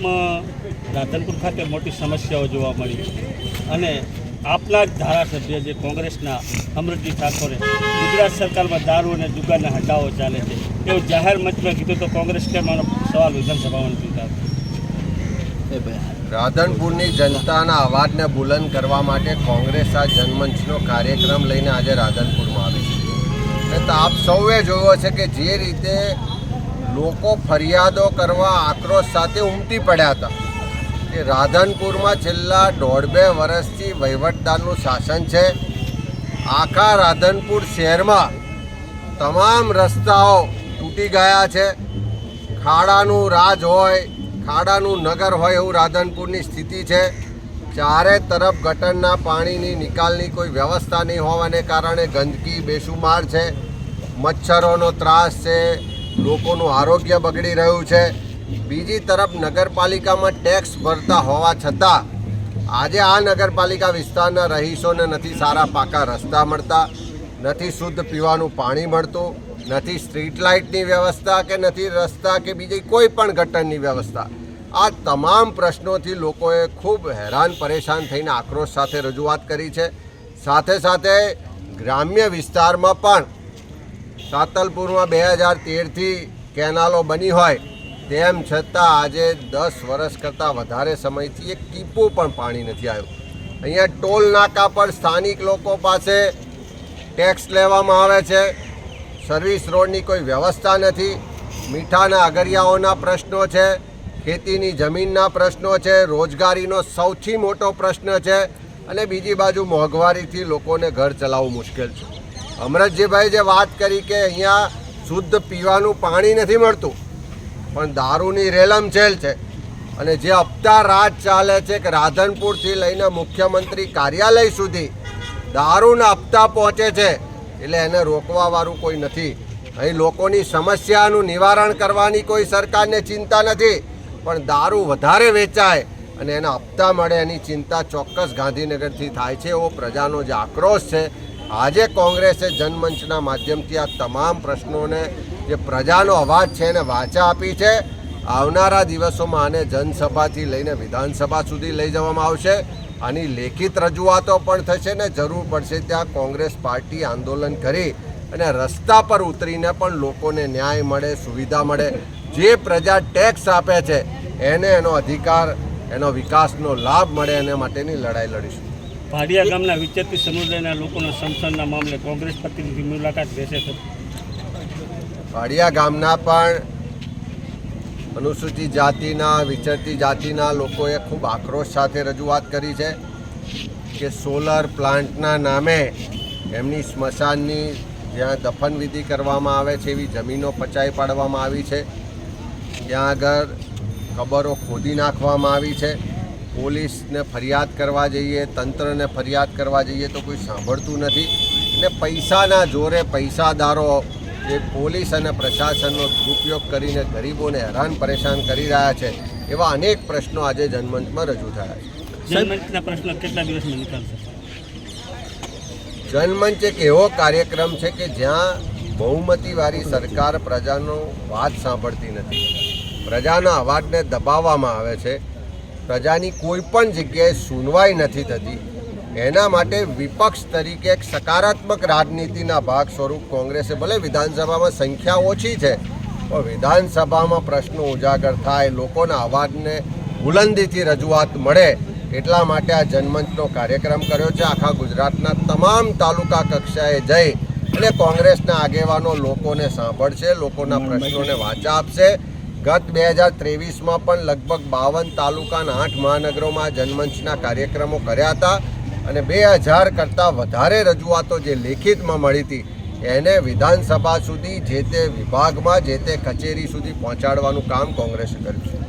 બેઠકમાં રાધનપુર ખાતે મોટી સમસ્યાઓ જોવા મળી અને આપના જ ધારાસભ્ય જે કોંગ્રેસના અમૃતજી ઠાકોરે ગુજરાત સરકારમાં દારૂ અને જુગારના હટાવો ચાલે છે, એવું જાહેર મંચમાં કીધું તો કોંગ્રેસ કેમ આનો સવાલ વિધાનસભામાં ઉઠાવતો રાધનપુરની જનતાના અવાજને બુલંદ કરવા માટે કોંગ્રેસ આ જનમંચનો કાર્યક્રમ લઈને આજે રાધનપુરમાં આવી છે. અને આપ સૌએ જોયો છે કે જે રીતે લોકો ફરિયાદો કરવા આક્રોશ સાથે ઉમટી પડ્યા હતા. કે રાધનપુરમાં છેલ્લા દોઢ બે વર્ષથી વહીવટદારનું શાસન છે. આખા રાધનપુર શહેરમાં તમામ રસ્તાઓ તૂટી ગયા છે. ખાડાનું રાજ હોય, ખાડાનું નગર હોય એવું રાધનપુરની સ્થિતિ છે. ચારે તરફ ગટરના પાણીની નિકાલની કોઈ વ્યવસ્થા નહીં હોવાને કારણે ગંદકી બેશુમાર છે. મચ્છરોનો ત્રાસ છે. લોકોનું આરોગ્ય બગડી રહ્યું છે. બીજી તરફ નગરપાલિકામાં ટેક્સ ભરતા હોવા છતાં આજે આ નગરપાલિકા વિસ્તારના રહીશોને નથી સારા પાકા રસ્તા મળતા, નથી શુદ્ધ પીવાનું પાણી મળતું, નથી સ્ટ્રીટ લાઇટની વ્યવસ્થા કે નથી રસ્તા કે બીજી કોઈ પણ ગટરની વ્યવસ્થા. આ તમામ પ્રશ્નોથી લોકોએ ખૂબ હેરાન પરેશાન થઈને આક્રોશ સાથે રજૂઆત કરી છે. સાથે સાથે ગ્રામ્ય વિસ્તારમાં પણ સાતલપુરમાં બે હજાર તેરથી કેનાલો બની હોય, તેમ છતાં આજે દસ વર્ષ કરતાં વધારે સમયથી એક ટીપું પણ પાણી નથી આવ્યું. અહીંયા ટોલ નાકા પર સ્થાનિક લોકો પાસે ટેક્સ લેવામાં આવે છે. સર્વિસ રોડની કોઈ વ્યવસ્થા નથી. મીઠાના અગરિયાઓના પ્રશ્નો છે. ખેતીની જમીનના પ્રશ્નો છે. રોજગારીનો સૌથી મોટો પ્રશ્ન છે. અને બીજી બાજુ મોંઘવારીથી લોકોને ઘર ચલાવવું મુશ્કેલ છે. અમરતજીભાઈ જે વાત કરી કે અહીંયા શુદ્ધ પીવાનું પાણી નથી મળતું, પણ દારૂની રેલમછેલ છે. અને જે હપ્તા રાજ ચાલે છે કે રાધનપુરથી લઈને મુખ્યમંત્રી કાર્યાલય સુધી દારૂના હપ્તા પહોંચે છે, એટલે એને રોકવાવાળું કોઈ નથી. અહીં લોકોની સમસ્યાનું નિવારણ કરવાની કોઈ સરકારને ચિંતા નથી, પણ દારૂ વધારે વેચાય અને એના હપ્તા મળે એની ચિંતા ચોક્કસ ગાંધીનગરથી થાય છે એવો પ્રજાનો જે આક્રોશ છે આજે કોંગ્રેસે જનમંચના માધ્યમથી આ તમામ પ્રશ્નોને જે પ્રજાનો અવાજ છે એને વાચા આપી છે. આવનારા દિવસોમાં આને જનસભાથી લઈને વિધાનસભા સુધી લઈ જવામાં આવશે. આની લેખિત રજૂઆતો પણ થશે ને જરૂર પડશે ત્યાં કોંગ્રેસ પાર્ટી આંદોલન કરી અને રસ્તા પર ઉતરીને પણ લોકોને ન્યાય મળે, સુવિધા મળે. જે પ્રજા ટેક્સ આપે છે, એને એનો અધિકાર, એનો વિકાસનો લાભ મળે, એને માટેની લડાઈ લડીશું. ભાડિયા ગામના વિચરતી સમુદાયના લોકોના સમસનના મામલે કોંગ્રેસ પ્રતિનિધિ મુલાકાત લેશે ભાડિયા ગામના પણ અનુસૂચિત જાતિના, વિચરતી જાતિના લોકોએ ખૂબ આક્રોશ સાથે રજૂઆત કરી છે કે સોલર પ્લાન્ટના નામે એમની સ્મશાનની જ્યાં દફન વિધિ કરવામાં આવે છે, એવી જમીનો પચાઈ પાડવામાં આવી છે. ત્યાં આગળ કબરો ખોદી નાખવામાં આવી છે. પોલીસને ફરિયાદ કરવા જઈએ તંત્રને ફરિયાદ કરવા જઈએ તો કોઈ સાંભળતું નથી. અને પૈસાના જોરે પૈસાદારો જે પોલીસ અને પ્રશાસનનો દુરુપયોગ કરીને ગરીબોને હેરાન પરેશાન કરી રહ્યા છે એવા અનેક પ્રશ્નો આજે જનમંચમાં રજૂ થયા છે. જનમંચ એક એવો કાર્યક્રમ છે કે જ્યાં બહુમતીવાળી સરકાર પ્રજાનો વાત સાંભળતી નથી. પ્રજાના અવાજને દબાવવામાં આવે છે. પ્રજાની કોઈ પણ જગ્યાએ સુનવાઈ નથી થતી. એના માટે વિપક્ષ તરીકે એક સકારાત્મક રાજનીતિના ભાગ સ્વરૂપ કોંગ્રેસે ભલે વિધાનસભામાં સંખ્યા ઓછી છે, પણ વિધાનસભામાં પ્રશ્નો ઉજાગર થાય, લોકોના અવાજને બુલંદીથી રજૂઆત મળે એટલા માટે આ જનમંચનો કાર્યક્રમ કર્યો છે. આખા ગુજરાતના તમામ તાલુકા કક્ષાએ જઈ અને કોંગ્રેસના આગેવાનો લોકોને સાંભળશે, લોકોના પ્રશ્નોને વાંચા આપશે. ગત બે હજાર ત્રેવીસમાં પણ લગભગ બાવન તાલુકાના આઠ મહાનગરોમાં જનમંચના કાર્યક્રમો કર્યા હતા અને બે હજાર કરતાં વધારે રજૂઆતો જે લેખિતમાં મળી હતી એને વિધાનસભા સુધી જે તે વિભાગમાં જે તે કચેરી સુધી પહોંચાડવાનું કામ કોંગ્રેસે કર્યું છે.